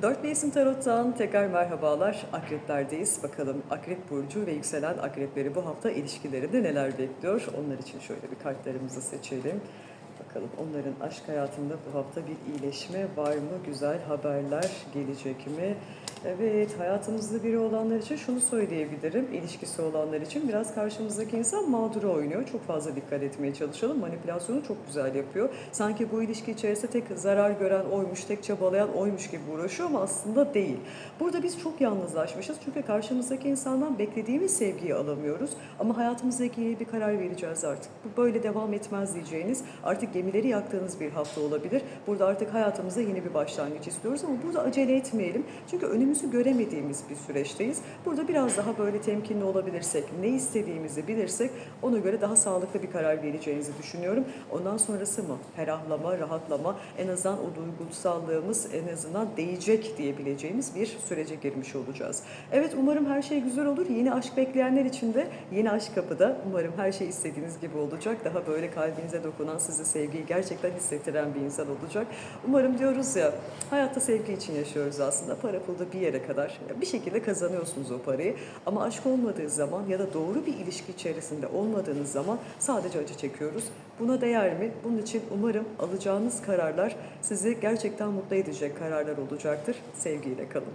Dört Mevsim Tarot'tan tekrar merhabalar. Akreplerdeyiz. Bakalım Akrep Burcu ve yükselen akrepleri bu hafta ilişkilerinde neler bekliyor? Onlar için şöyle bir kartlarımızı seçelim. Bakalım onların aşk hayatında bu hafta bir iyileşme var mı? Güzel haberler gelecek mi? Evet, hayatımızda biri olanlar için şunu söyleyebilirim. İlişkisi olanlar için biraz karşımızdaki insan mağduru oynuyor. Çok fazla dikkat etmeye çalışalım. Manipülasyonu çok güzel yapıyor. Sanki bu ilişki içerisinde tek zarar gören oymuş, tek çabalayan oymuş gibi uğraşıyor ama aslında değil. Burada biz çok yalnızlaşmışız. Çünkü karşımızdaki insandan beklediğimiz sevgiyi alamıyoruz. Ama hayatımızda yeni bir karar vereceğiz artık. Bu böyle devam etmez diyeceğiniz, artık gemileri yaktığınız bir hafta olabilir. Burada artık hayatımızda yeni bir başlangıç istiyoruz ama burada acele etmeyelim. Çünkü önümüzü göremediğimiz bir süreçteyiz. Burada biraz daha böyle temkinli olabilirsek, ne istediğimizi bilirsek ona göre daha sağlıklı bir karar vereceğinizi düşünüyorum. Ondan sonrası mı? Ferahlama, rahatlama, en azından o duygusallığımız en azından değecek diyebileceğimiz bir sürece girmiş olacağız. Evet umarım her şey güzel olur. Yeni aşk bekleyenler için de yeni aşk kapıda. Umarım her şey istediğiniz gibi olacak. Daha böyle kalbinize dokunan, size sevgiyi gerçekten hissettiren bir insan olacak. Umarım diyoruz ya, hayatta sevgi için yaşıyoruz aslında. Para pulda bir yere kadar bir şekilde kazanıyorsunuz o parayı. Ama aşk olmadığı zaman ya da doğru bir ilişki içerisinde olmadığınız zaman sadece acı çekiyoruz. Buna değer mi? Bunun için umarım alacağınız kararlar sizi gerçekten mutlu edecek kararlar olacaktır. Sevgiyle kalın.